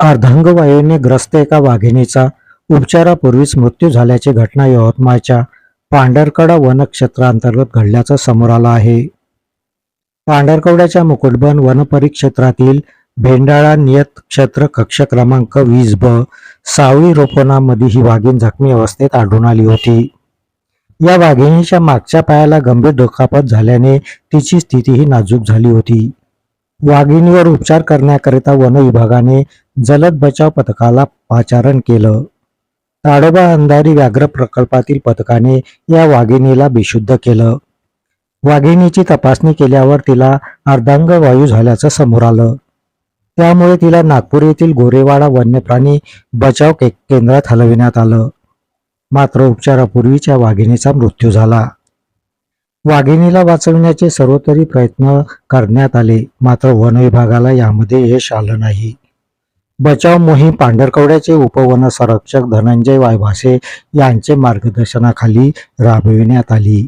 अर्धांगवायूने ग्रस्त एका वाघिणीचा उपचारापूर्वीच मृत्यू झाल्याची घटना यवतमाळच्या पांढरकडा वनक्षेत्रांतर्गत घडल्याचं समोर आलं आहे. पांढरकवड्याच्या मुकुटबन वनपरिक्षेत्रातील भेंडाळा नियत क्षेत्र कक्ष क्रमांक वीस ब सावळी रोपणामध्ये ही वाघीण जखमी अवस्थेत आढळून आली होती. या वाघिणीच्या मागच्या पायाला गंभीर दुखापत झाल्याने तिची स्थितीही नाजूक झाली होती. वाघिणीवर उपचार करण्याकरिता वन विभागाने जलद बचाव पथकाला पाचारण केलं. ताडोबा अंधारी व्याघ्र प्रकल्पातील पथकाने या वाघिणीला बेशुद्ध केलं. वाघिणीची तपासणी केल्यावर तिला अर्धांग वायू झाल्याचं समोर आलं. त्यामुळे तिला नागपूर येथील गोरेवाडा वन्यप्राणी बचाव के- केंद्रात हलविण्यात आलं. मात्र उपचारापूर्वीच्या वाघिणीचा मृत्यू झाला. वाघिणीला वाचविण्याचे सर्वतरी प्रयत्न करण्यात आले मात्र वन विभागाला यामध्ये यश आलं नाही. बचाव मोहीम पांढरकवड्याचे उपवन संरक्षक धनंजय वायभासे यांचे मार्गदर्शनाखाली राबविण्यात आली.